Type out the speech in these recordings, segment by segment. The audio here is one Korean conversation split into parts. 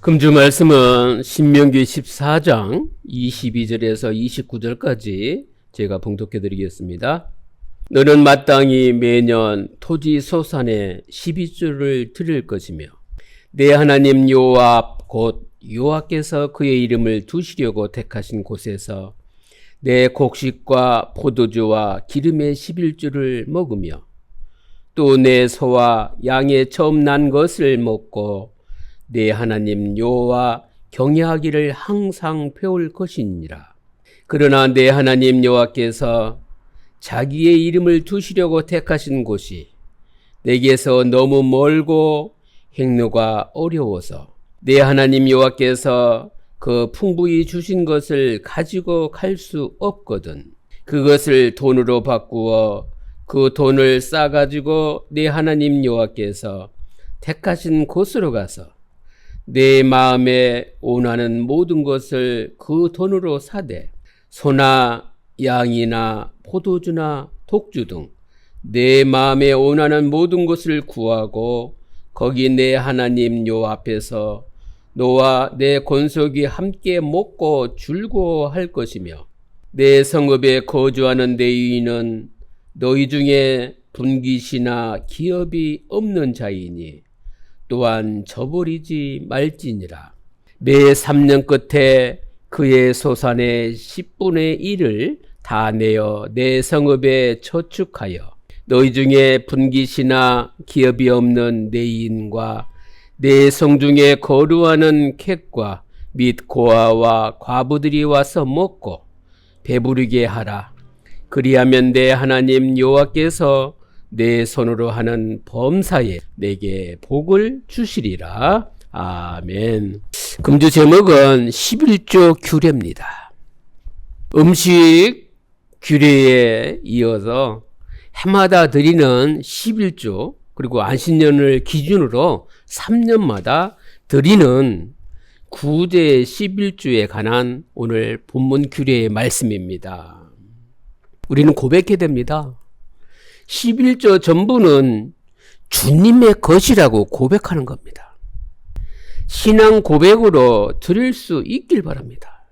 금주 말씀은 신명기 14장 22절에서 29절까지 제가 봉독해 드리겠습니다. 너는 마땅히 매년 토지 소산에 12주를 드릴 것이며 내 하나님 여호와 곧 여호와께서 그의 이름을 두시려고 택하신 곳에서 내 곡식과 포도주와 기름의 11주를 먹으며 또 내 소와 양의 처음 난 것을 먹고 내 하나님 여호와 경외하기를 항상 배울 것이니라. 그러나 내 하나님 여호와께서 자기의 이름을 두시려고 택하신 곳이 내게서 너무 멀고 행로가 어려워서 내 하나님 여호와께서 그 풍부히 주신 것을 가지고 갈 수 없거든. 그것을 돈으로 바꾸어 그 돈을 싸가지고 내 하나님 여호와께서 택하신 곳으로 가서 내 마음에 원하는 모든 것을 그 돈으로 사되 소나 양이나 포도주나 독주 등 내 마음에 원하는 모든 것을 구하고 거기 내 하나님 요 앞에서 너와 내 권속이 함께 먹고 즐거워할 것이며 내 성읍에 거주하는 내 유인은 너희 중에 분깃이나 기업이 없는 자이니 또한 저버리지 말지니라. 매 3년 끝에 그의 소산의 10분의 1을 다 내어 내 성읍에 저축하여 너희 중에 분깃이나 기업이 없는 내인과 내 성중에 거루하는 캣과 및 고아와 과부들이 와서 먹고 배부르게 하라. 그리하면 내 하나님 여호와께서 내 손으로 하는 범사에 내게 복을 주시리라. 아멘. 금주 제목은 11조 규례입니다. 음식 규례에 이어서 해마다 드리는 11조 그리고 안신년을 기준으로 3년마다 드리는 구제 11주에 관한 오늘 본문 규례의 말씀입니다. 우리는 고백해야 됩니다. 11조 전부는 주님의 것이라고 고백하는 겁니다. 신앙 고백으로 드릴 수 있길 바랍니다.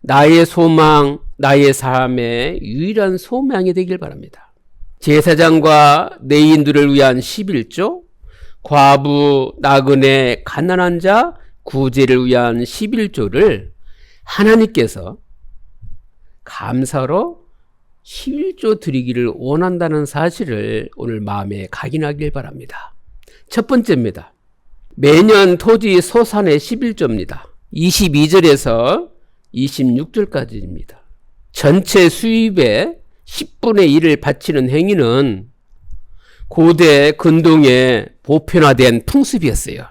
나의 소망, 나의 삶의 유일한 소망이 되길 바랍니다. 제사장과 내인들을 위한 11조, 과부, 나그네, 가난한 자, 구제를 위한 11조를 하나님께서 감사로 11조 드리기를 원한다는 사실을 오늘 마음에 각인하길 바랍니다. 첫 번째입니다. 매년 토지 소산의 11조입니다. 22절에서 26절까지입니다. 전체 수입의 10분의 1을 바치는 행위는 고대 근동의 보편화된 풍습이었어요.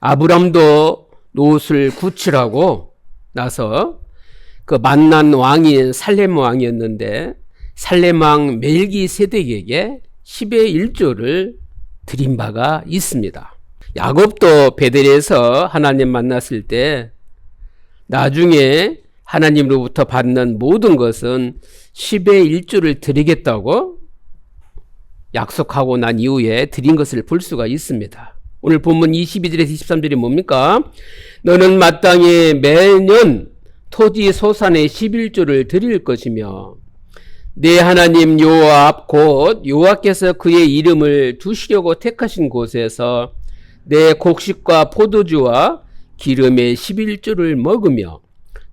아브람도 노을 구출하고 나서 그 만난 왕이 살렘 왕이었는데 살렘 왕 멜기 세덱에게 10의 1조를 드린 바가 있습니다. 야곱도 베델에서 하나님 만났을 때 나중에 하나님으로부터 받는 모든 것은 10의 1조를 드리겠다고 약속하고 난 이후에 드린 것을 볼 수가 있습니다. 오늘 본문 22절에서 23절이 뭡니까? 너는 마땅히 매년 토지 소산의 11조를 드릴 것이며 내 하나님 요압 곧 요압께서 그의 이름을 두시려고 택하신 곳에서 내 곡식과 포도주와 기름의 11조를 먹으며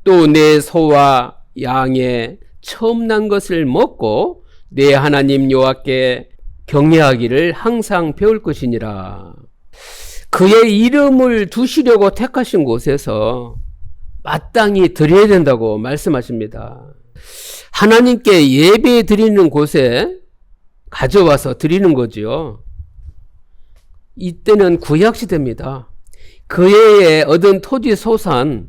또 내 소와 양의 처음 난 것을 먹고 내 하나님 요압께 경외하기를 항상 배울 것이니라. 그의 이름을 두시려고 택하신 곳에서 마땅히 드려야 된다고 말씀하십니다. 하나님께 예배 드리는 곳에 가져와서 드리는 거지요. 이때는 구약시대입니다. 그 해에 얻은 토지 소산,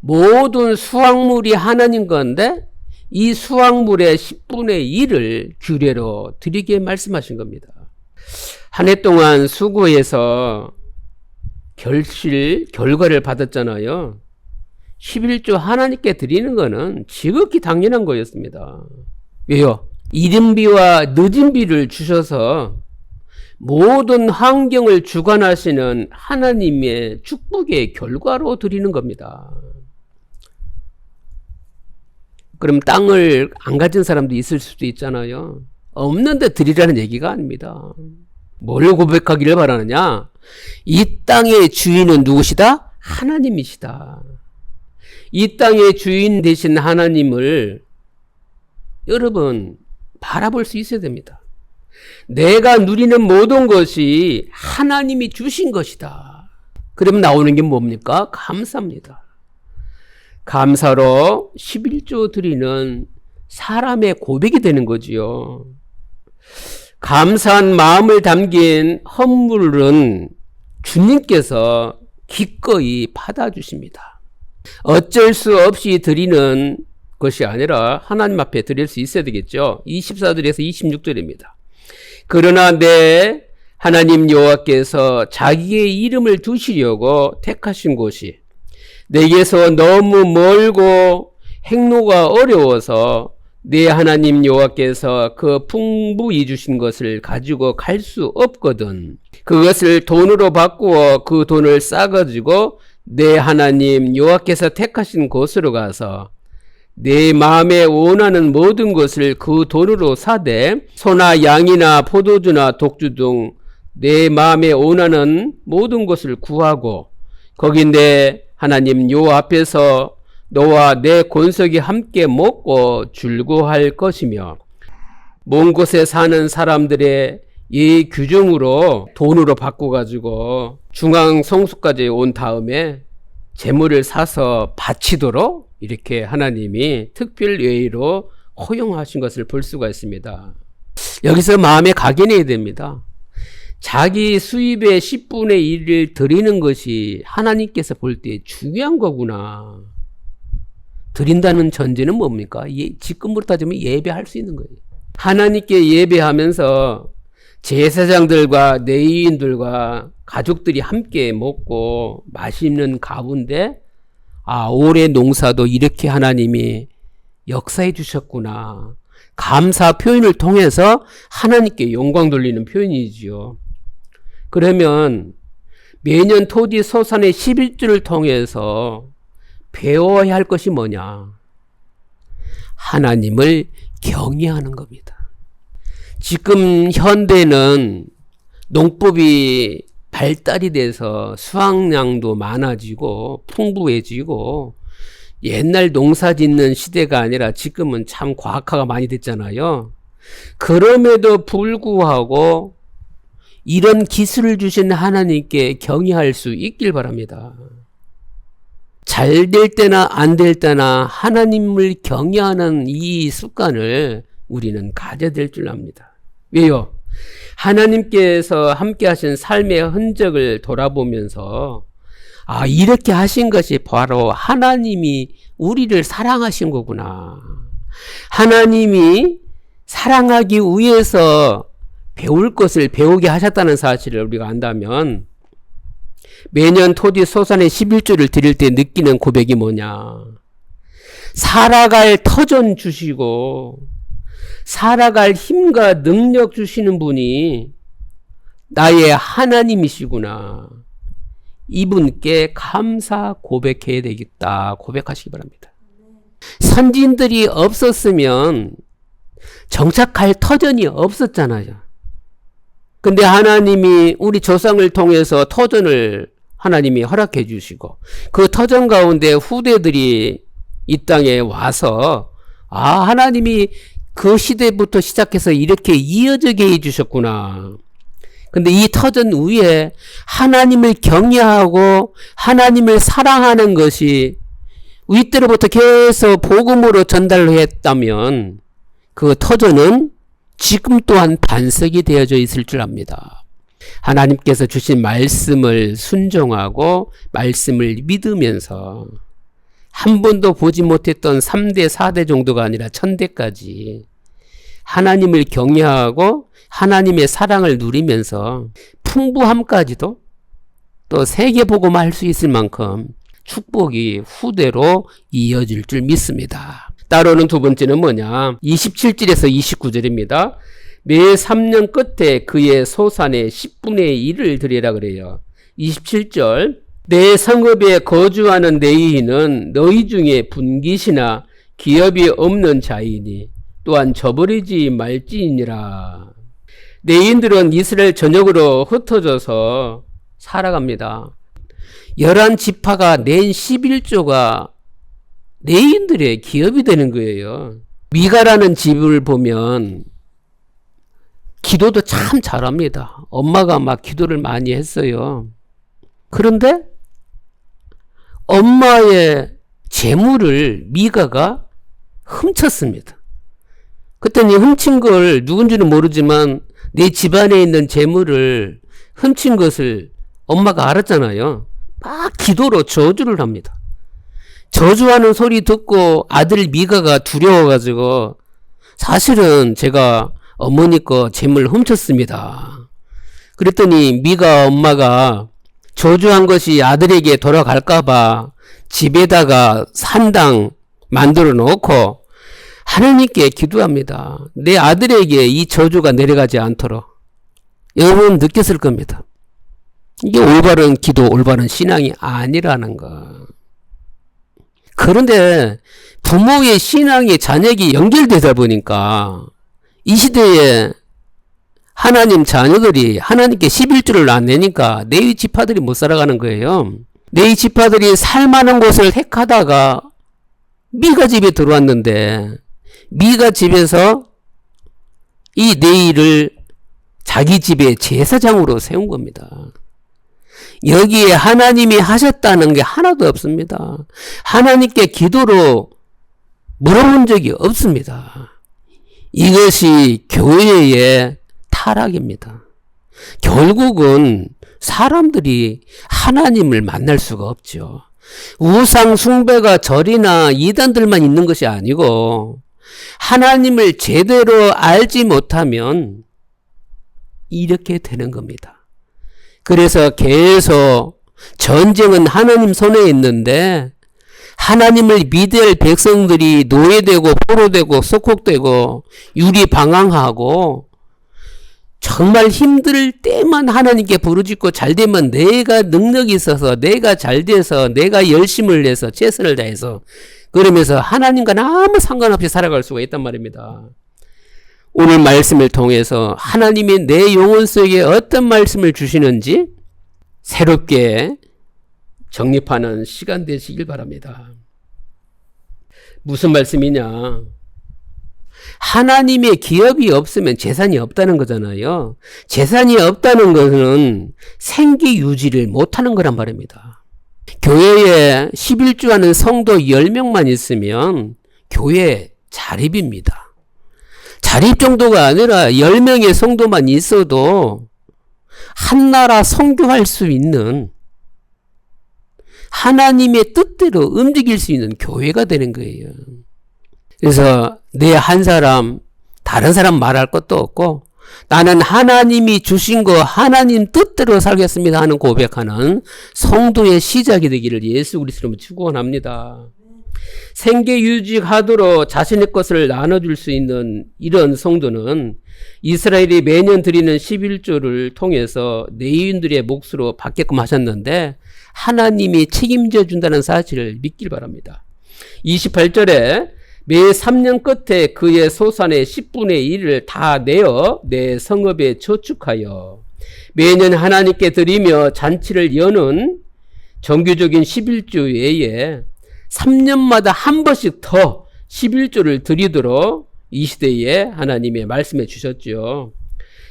모든 수확물이 하나님 건데 이 수확물의 10분의 1을 규례로 드리게 말씀하신 겁니다. 한 해 동안 수고해서 결실, 결과를 받았잖아요. 11조 하나님께 드리는 것은 지극히 당연한 거였습니다. 왜요? 이른비와 늦은비를 주셔서 모든 환경을 주관하시는 하나님의 축복의 결과로 드리는 겁니다. 그럼 땅을 안 가진 사람도 있을 수도 있잖아요. 없는데 드리라는 얘기가 아닙니다. 뭘 고백하기를 바라느냐? 이 땅의 주인은 누구시다? 하나님이시다. 이 땅의 주인 되신 하나님을 여러분 바라볼 수 있어야 됩니다. 내가 누리는 모든 것이 하나님이 주신 것이다. 그러면 나오는 게 뭡니까? 감사입니다. 감사로 11조 드리는 사람의 고백이 되는 거지요. 감사한 마음을 담긴 헌물은 주님께서 기꺼이 받아주십니다. 어쩔 수 없이 드리는 것이 아니라 하나님 앞에 드릴 수 있어야 되겠죠. 24절에서 26절입니다. 그러나 내 하나님 여호와께서 자기의 이름을 두시려고 택하신 곳이 내게서 너무 멀고 행로가 어려워서 내 하나님 여호와께서 그 풍부히 주신 것을 가지고 갈 수 없거든. 그것을 돈으로 바꾸어 그 돈을 싸가지고 내 하나님 여호와께서 택하신 곳으로 가서 내 마음에 원하는 모든 것을 그 돈으로 사되 소나 양이나 포도주나 독주 등 내 마음에 원하는 모든 것을 구하고 거기 내 하나님 요 앞에서 너와 내 권석이 함께 먹고 줄고할 것이며 먼 곳에 사는 사람들의 이 규정으로 돈으로 바꿔가지고 중앙 성수까지 온 다음에 재물을 사서 바치도록 이렇게 하나님이 특별 예의로 허용하신 것을 볼 수가 있습니다. 여기서 마음에 각인해야 됩니다. 자기 수입의 10분의 1을 드리는 것이 하나님께서 볼 때 중요한 거구나. 드린다는 전제는 뭡니까? 예, 지금부터 따지면 예배할 수 있는 거예요. 하나님께 예배하면서 제사장들과 내인들과 가족들이 함께 먹고 맛있는 가운데 아, 올해 농사도 이렇게 하나님이 역사해 주셨구나. 감사 표현을 통해서 하나님께 영광 돌리는 표현이지요. 그러면 매년 토지 소산의 11주를 통해서 배워야 할 것이 뭐냐? 하나님을 경외하는 겁니다. 지금 현대는 농법이 발달이 돼서 수확량도 많아지고 풍부해지고 옛날 농사 짓는 시대가 아니라 지금은 참 과학화가 많이 됐잖아요. 그럼에도 불구하고 이런 기술을 주신 하나님께 경외할 수 있길 바랍니다. 잘 될 때나 안 될 때나 하나님을 경외하는 이 습관을 우리는 가져야 될 줄 압니다. 왜요? 하나님께서 함께 하신 삶의 흔적을 돌아보면서 아, 이렇게 하신 것이 바로 하나님이 우리를 사랑하신 거구나. 하나님이 사랑하기 위해서 배울 것을 배우게 하셨다는 사실을 우리가 안다면 매년 토지 소산의 11조를 드릴 때 느끼는 고백이 뭐냐. 살아갈 터전 주시고 살아갈 힘과 능력 주시는 분이 나의 하나님이시구나. 이분께 감사 고백해야 되겠다. 고백하시기 바랍니다. 선진들이 없었으면 정착할 터전이 없었잖아요. 근데 하나님이 우리 조상을 통해서 터전을 하나님이 허락해 주시고 그 터전 가운데 후대들이 이 땅에 와서 아, 하나님이 그 시대부터 시작해서 이렇게 이어지게 해주셨구나. 근데 이 터전 위에 하나님을 경외하고 하나님을 사랑하는 것이 윗대로부터 계속 복음으로 전달했다면 그 터전은 지금 또한 반석이 되어져 있을 줄 압니다. 하나님께서 주신 말씀을 순종하고 말씀을 믿으면서 한 번도 보지 못했던 3대, 4대 정도가 아니라 천대까지 하나님을 경외하고 하나님의 사랑을 누리면서 풍부함까지도 또 세계보고만 할 수 있을 만큼 축복이 후대로 이어질 줄 믿습니다. 따로는 두 번째는 뭐냐? 27절에서 29절입니다. 매 3년 끝에 그의 소산의 10분의 1을 드리라 그래요. 27절 내 성읍에 거주하는 내인은 너희 중에 분깃이나 기업이 없는 자이니 또한 저버리지 말지니라. 내인들은 이스라엘 전역으로 흩어져서 살아갑니다. 열한 지파가 낸 11조가 내인들의 기업이 되는 거예요. 미가라는 집을 보면 기도도 참 잘합니다. 엄마가 막 기도를 많이 했어요. 그런데 엄마의 재물을 미가가 훔쳤습니다. 그랬더니 훔친 걸 누군지는 모르지만 내 집안에 있는 재물을 훔친 것을 엄마가 알았잖아요. 막 기도로 저주를 합니다. 저주하는 소리 듣고 아들 미가가 두려워가지고 사실은 제가 어머니 거 재물 훔쳤습니다. 그랬더니 미가 엄마가 저주한 것이 아들에게 돌아갈까봐 집에다가 산당 만들어 놓고 하나님께 기도합니다. 내 아들에게 이 저주가 내려가지 않도록. 여러분 느꼈을 겁니다. 이게 올바른 기도, 올바른 신앙이 아니라는 거. 그런데 부모의 신앙이 자녀에게 연결되다 보니까 이 시대에 하나님 자녀들이 하나님께 11조를 안 내니까 내위 지파들이 못 살아가는 거예요. 내위 지파들이 살만한 곳을 택하다가 미가 집에 들어왔는데 미가 집에서 이 내일을 자기 집의 제사장으로 세운 겁니다. 여기에 하나님이 하셨다는 게 하나도 없습니다. 하나님께 기도로 물어본 적이 없습니다. 이것이 교회의 타락입니다. 결국은 사람들이 하나님을 만날 수가 없죠. 우상 숭배가 절이나 이단들만 있는 것이 아니고 하나님을 제대로 알지 못하면 이렇게 되는 겁니다. 그래서 계속 전쟁은 하나님 손에 있는데 하나님을 믿을 백성들이 노예되고 포로되고 속국되고 유리방황하고 정말 힘들 때만 하나님께 부르짖고 잘 되면 내가 능력이 있어서 내가 잘 돼서 내가 열심을 내서 최선을 다해서 그러면서 하나님과 아무 상관없이 살아갈 수가 있단 말입니다. 오늘 말씀을 통해서 하나님이 내 영혼 속에 어떤 말씀을 주시는지 새롭게 정립하는 시간 되시길 바랍니다. 무슨 말씀이냐? 하나님의 기업이 없으면 재산이 없다는 거잖아요. 재산이 없다는 것은 생기 유지를 못하는 거란 말입니다. 교회에 11주 하는 성도 10명만 있으면 교회 자립입니다. 자립 정도가 아니라 10명의 성도만 있어도 한 나라 성교할 수 있는 하나님의 뜻대로 움직일 수 있는 교회가 되는 거예요. 그래서 내 한 사람, 다른 사람 말할 것도 없고, 나는 하나님이 주신 거 하나님 뜻대로 살겠습니다 하는 고백하는 성도의 시작이 되기를 예수 그리스도로 축원합니다. 생계 유지하도록 자신의 것을 나눠줄 수 있는 이런 성도는 이스라엘이 매년 드리는 11조를 통해서 내인들의 몫으로 받게끔 하셨는데 하나님이 책임져 준다는 사실을 믿길 바랍니다. 28절에 매 3년 끝에 그의 소산의 10분의 1을 다 내어 내 성읍에 저축하여 매년 하나님께 드리며 잔치를 여는 정규적인 11조 외에 3년마다 한 번씩 더 11조를 드리도록 이 시대에 하나님의 말씀해 주셨죠.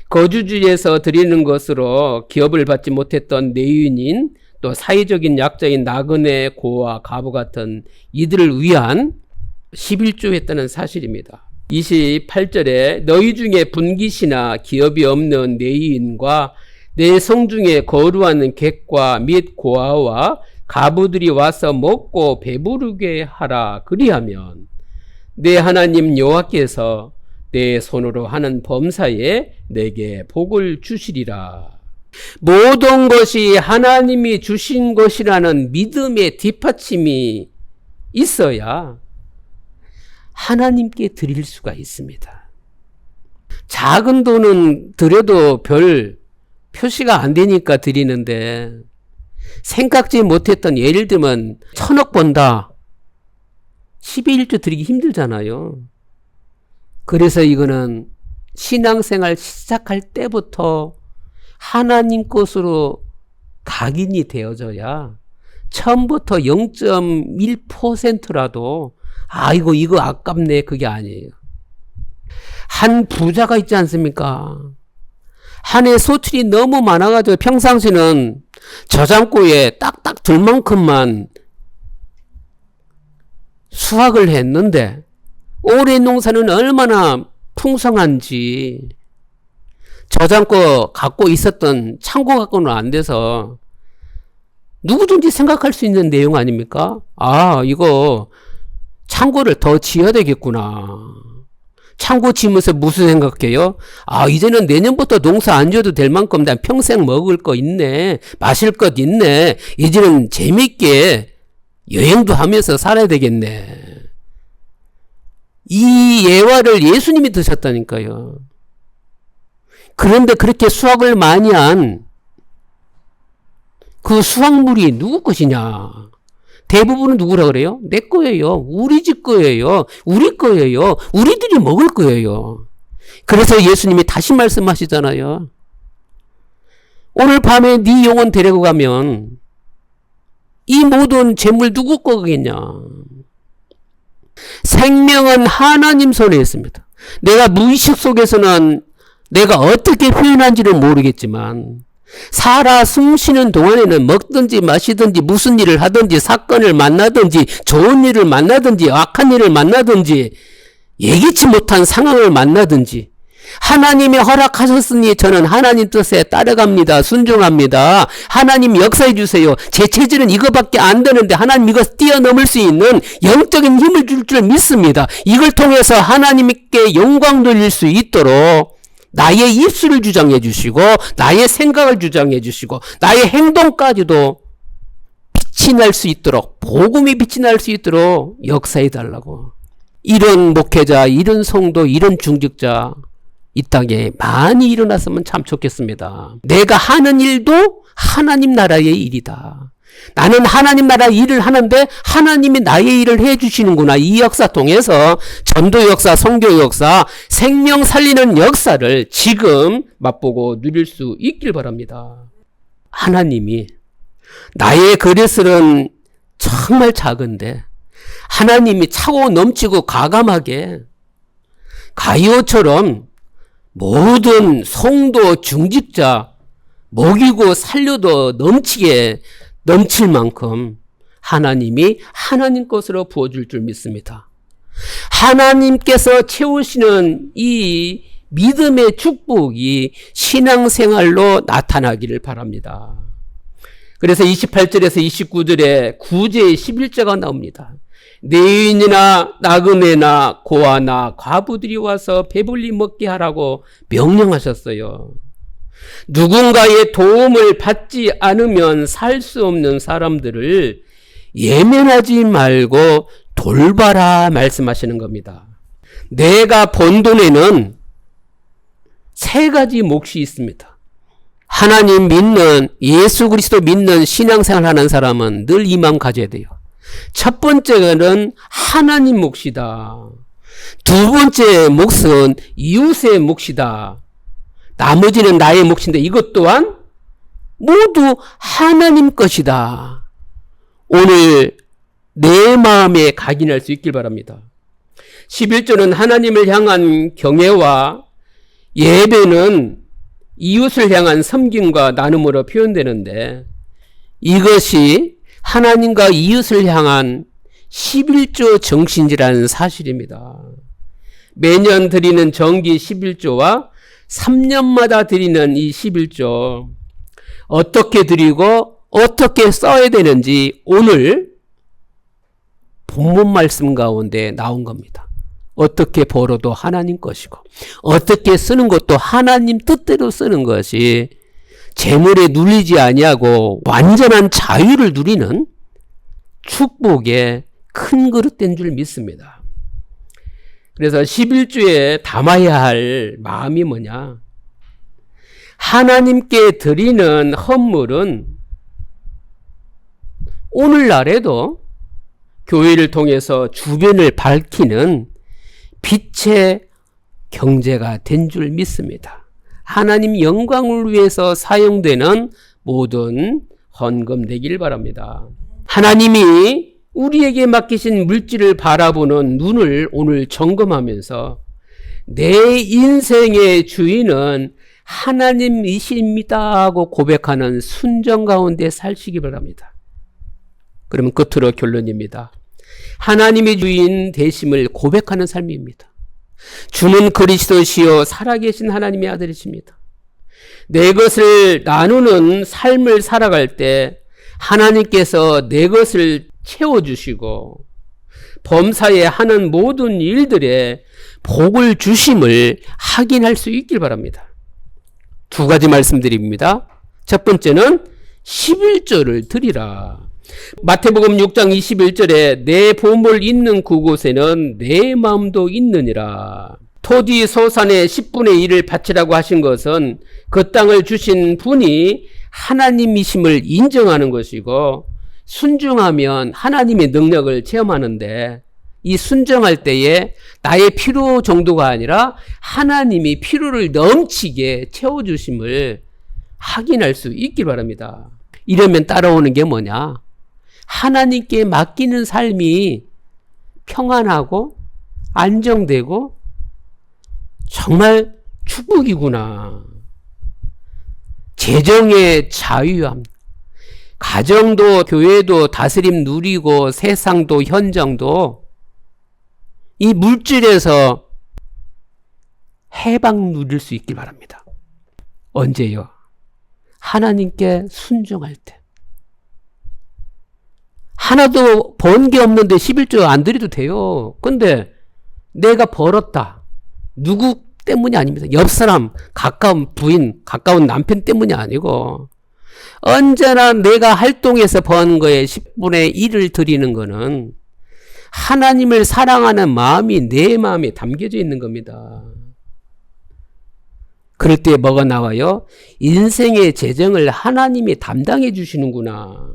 거주지에서 드리는 것으로 기업을 받지 못했던 내윤인 또 사회적인 약자인 나그네 고와 가부 같은 이들을 위한 11조 했다는 사실입니다. 28절에 너희 중에 분깃이나 기업이 없는 내인과 내성 중에 거루하는 객과 및 고아와 가부들이 와서 먹고 배부르게 하라 그리하면 내 하나님 여호와께서 내 손으로 하는 범사에 내게 복을 주시리라. 모든 것이 하나님이 주신 것이라는 믿음의 뒷받침이 있어야 하나님께 드릴 수가 있습니다. 작은 돈은 드려도 별 표시가 안 되니까 드리는데 생각지 못했던 예를 들면 천억 번다. 12일조 드리기 힘들잖아요. 그래서 이거는 신앙생활 시작할 때부터 하나님 것으로 각인이 되어져야 처음부터 0.1%라도 아이고 이거 아깝네 그게 아니에요. 한 부자가 있지 않습니까? 한 해 소출이 너무 많아가지고 평상시는 저장고에 딱딱 둘 만큼만 수확을 했는데 올해 농사는 얼마나 풍성한지 저장고 갖고 있었던 창고 갖고는 안 돼서 누구든지 생각할 수 있는 내용 아닙니까? 아, 이거 창고를 더 지어야 되겠구나. 창고 지면서 무슨 생각해요? 아, 이제는 내년부터 농사 안 지어도 될 만큼 난 평생 먹을 거 있네. 마실 것 있네. 이제는 재밌게 여행도 하면서 살아야 되겠네. 이 예화를 예수님이 드셨다니까요. 그런데 그렇게 수확을 많이 한 그 수확물이 누구 것이냐? 대부분은 누구라 그래요? 내 거예요. 우리 집 거예요. 우리 거예요. 우리들이 먹을 거예요. 그래서 예수님이 다시 말씀하시잖아요. 오늘 밤에 네 영혼 데리고 가면 이 모든 재물 누구 거겠냐? 생명은 하나님 손에 있습니다. 내가 무의식 속에서는 내가 어떻게 표현한지는 모르겠지만 살아 숨쉬는 동안에는 먹든지 마시든지 무슨 일을 하든지 사건을 만나든지 좋은 일을 만나든지 악한 일을 만나든지 예기치 못한 상황을 만나든지 하나님이 허락하셨으니 저는 하나님 뜻에 따라갑니다. 순종합니다. 하나님 역사해 주세요. 제 체질은 이거밖에 안 되는데 하나님 이거 뛰어넘을 수 있는 영적인 힘을 줄 줄 믿습니다. 이걸 통해서 하나님께 영광 돌릴 수 있도록 나의 입술을 주장해 주시고 나의 생각을 주장해 주시고 나의 행동까지도 빛이 날 수 있도록 복음이 빛이 날 수 있도록 역사해 달라고. 이런 목회자, 이런 성도, 이런 중직자 이 땅에 많이 일어났으면 참 좋겠습니다. 내가 하는 일도 하나님 나라의 일이다. 나는 하나님 나라 일을 하는데 하나님이 나의 일을 해 주시는구나. 이 역사 통해서 전도 역사, 성교 역사, 생명 살리는 역사를 지금 맛보고 누릴 수 있길 바랍니다. 하나님이 나의 그릇은 정말 작은데 하나님이 차고 넘치고 가감하게 가이오처럼 모든 성도 중직자 먹이고 살려도 넘치게 넘칠 만큼 하나님이 하나님 것으로 부어줄 줄 믿습니다. 하나님께서 채우시는 이 믿음의 축복이 신앙생활로 나타나기를 바랍니다. 그래서 28절에서 29절에 구제의 11절가 나옵니다. 내인이나 나그네나 고아나 과부들이 와서 배불리 먹게 하라고 명령하셨어요. 누군가의 도움을 받지 않으면 살 수 없는 사람들을 예면하지 말고 돌봐라 말씀하시는 겁니다. 내가 번 돈에는 세 가지 몫이 있습니다. 하나님 믿는 예수 그리스도 믿는 신앙생활 하는 사람은 늘 이 마음 가져야 돼요. 첫 번째는 하나님 몫이다. 두 번째 몫은 이웃의 몫이다. 나머지는 나의 몫인데 이것 또한 모두 하나님 것이다. 오늘 내 마음에 각인할 수 있길 바랍니다. 11조는 하나님을 향한 경애와 예배는 이웃을 향한 섬김과 나눔으로 표현되는데 이것이 하나님과 이웃을 향한 11조 정신이라는 사실입니다. 매년 드리는 정기 11조와 3년마다 드리는 이 11조 어떻게 드리고 어떻게 써야 되는지 오늘 본문 말씀 가운데 나온 겁니다. 어떻게 벌어도 하나님 것이고 어떻게 쓰는 것도 하나님 뜻대로 쓰는 것이 재물에 눌리지 아니하고 완전한 자유를 누리는 축복의 큰 그릇 된 줄 믿습니다. 그래서 11주에 담아야 할 마음이 뭐냐? 하나님께 드리는 헌물은 오늘날에도 교회를 통해서 주변을 밝히는 빛의 경제가 된 줄 믿습니다. 하나님 영광을 위해서 사용되는 모든 헌금 되길 바랍니다. 하나님이 우리에게 맡기신 물질을 바라보는 눈을 오늘 점검하면서 내 인생의 주인은 하나님이십니다 하고 고백하는 순정 가운데 살시기 바랍니다. 그러면 끝으로 결론입니다. 하나님의 주인 되심을 고백하는 삶입니다. 주는 그리스도시요 살아계신 하나님의 아들이십니다. 내 것을 나누는 삶을 살아갈 때 하나님께서 내 것을 채워주시고 범사에 하는 모든 일들에 복을 주심을 확인할 수 있길 바랍니다. 두 가지 말씀드립니다. 첫 번째는 11조를 드리라. 마태복음 6장 21절에 내 보물 있는 그곳에는 내 마음도 있느니라. 토지 소산의 10분의 1을 바치라고 하신 것은 그 땅을 주신 분이 하나님이심을 인정하는 것이고 순종하면 하나님의 능력을 체험하는데 이 순종할 때에 나의 필요 정도가 아니라 하나님이 필요를 넘치게 채워주심을 확인할 수 있길 바랍니다. 이러면 따라오는 게 뭐냐? 하나님께 맡기는 삶이 평안하고 안정되고 정말 축복이구나. 재정의 자유함. 가정도 교회도 다스림 누리고 세상도 현장도 이 물질에서 해방 누릴 수 있길 바랍니다. 언제요? 하나님께 순종할 때. 하나도 번 게 없는데 11조 안 드려도 돼요. 근데 내가 벌었다. 누구 때문이 아닙니다. 옆 사람, 가까운 부인, 가까운 남편 때문이 아니고 언제나 내가 활동해서 번 거에 10분의 1을 드리는 거는 하나님을 사랑하는 마음이 내 마음에 담겨져 있는 겁니다. 그럴 때 뭐가 나와요? 인생의 재정을 하나님이 담당해 주시는구나.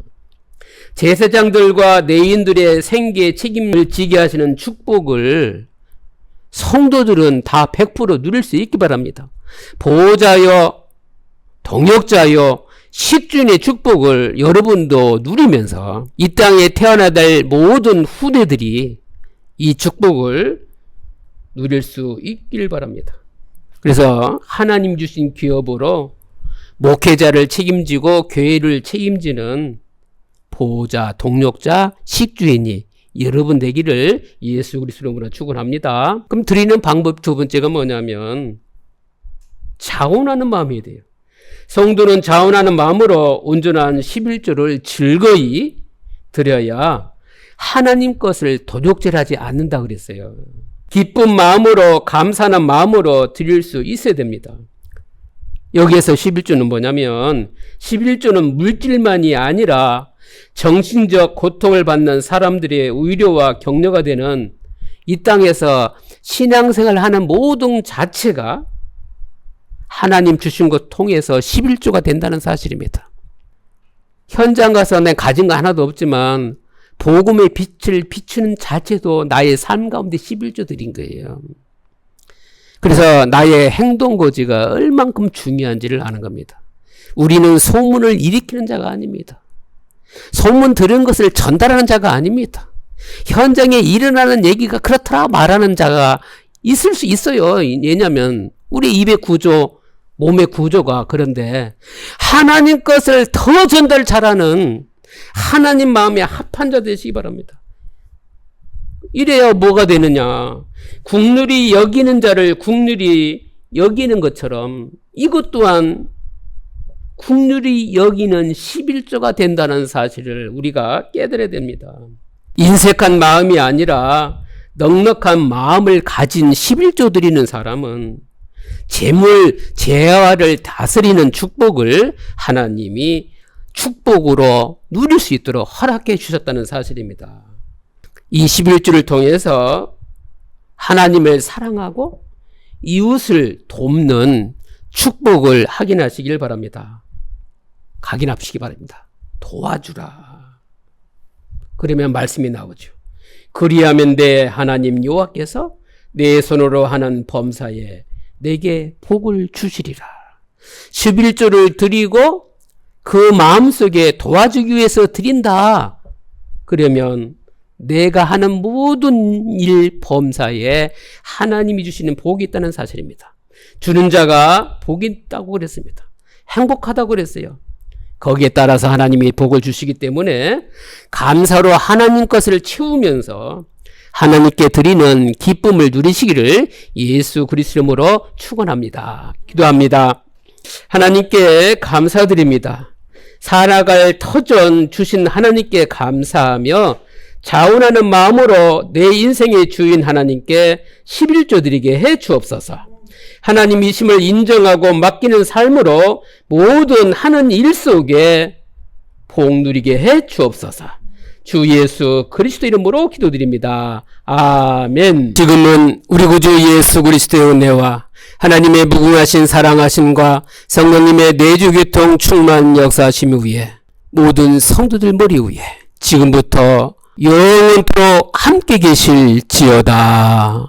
제사장들과 내인들의 생계 책임을 지게 하시는 축복을 성도들은 다 100% 누릴 수 있기 바랍니다. 보호자여, 동역자여, 십준의 축복을 여러분도 누리면서 이 땅에 태어나 될 모든 후대들이 이 축복을 누릴 수 있길 바랍니다. 그래서 하나님 주신 기업으로 목회자를 책임지고 교회를 책임지는 보호자, 동력자, 식주인이 여러분 되기를 예수 그리스도로 축원합니다. 그럼 드리는 방법 두 번째가 뭐냐면 자원하는 마음이 돼요. 성도는 자원하는 마음으로 온전한 11조를 즐거이 드려야 하나님 것을 도둑질하지 않는다 그랬어요. 기쁜 마음으로 감사하는 마음으로 드릴 수 있어야 됩니다. 여기에서 11조는 뭐냐면 11조는 물질만이 아니라 정신적 고통을 받는 사람들의 의료와 격려가 되는 이 땅에서 신앙생활 하는 모든 자체가 하나님 주신 것 통해서 11조가 된다는 사실입니다. 현장 가서 내 가진 거 하나도 없지만 복음의 빛을 비추는 자체도 나의 삶 가운데 11조 드린 거예요. 그래서 나의 행동 고지가 얼만큼 중요한지를 아는 겁니다. 우리는 소문을 일으키는 자가 아닙니다. 소문 들은 것을 전달하는 자가 아닙니다. 현장에 일어나는 얘기가 그렇더라 말하는 자가 있을 수 있어요. 왜냐하면 우리 입의 구조, 몸의 구조가 그런데 하나님 것을 더 전달 잘하는 하나님 마음에 합한 자 되시기 바랍니다. 이래야 뭐가 되느냐. 국률이 여기는 자를 국률이 여기는 것처럼 이것 또한 국률이 여기는 11조가 된다는 사실을 우리가 깨달아야 됩니다. 인색한 마음이 아니라 넉넉한 마음을 가진 11조 드리는 사람은 재물, 재화를 다스리는 축복을 하나님이 축복으로 누릴 수 있도록 허락해 주셨다는 사실입니다. 이 11주를 통해서 하나님을 사랑하고 이웃을 돕는 축복을 확인하시길 바랍니다. 각인하시기 바랍니다. 도와주라. 그러면 말씀이 나오죠. 그리하면 내 하나님 여호와께서 내 손으로 하는 범사에 내게 복을 주시리라. 11조를 드리고 그 마음속에 도와주기 위해서 드린다. 그러면 내가 하는 모든 일 범사에 하나님이 주시는 복이 있다는 사실입니다. 주는 자가 복이 있다고 그랬습니다. 행복하다고 그랬어요. 거기에 따라서 하나님이 복을 주시기 때문에 감사로 하나님 것을 채우면서 하나님께 드리는 기쁨을 누리시기를 예수 그리스도 이름으로 축원합니다. 기도합니다. 하나님께 감사드립니다. 살아갈 터전 주신 하나님께 감사하며 자원하는 마음으로 내 인생의 주인 하나님께 11조 드리게 해 주옵소서. 하나님이심을 인정하고 맡기는 삶으로 모든 하는 일 속에 복 누리게 해 주옵소서. 주 예수 그리스도 이름으로 기도드립니다. 아멘. 지금은 우리 구주 예수 그리스도의 은혜와 하나님의 무궁하신 사랑하심과 성령님의 내주 교통 충만 역사하심 위에 모든 성도들 머리 위에 지금부터 영원토록 함께 계실지어다.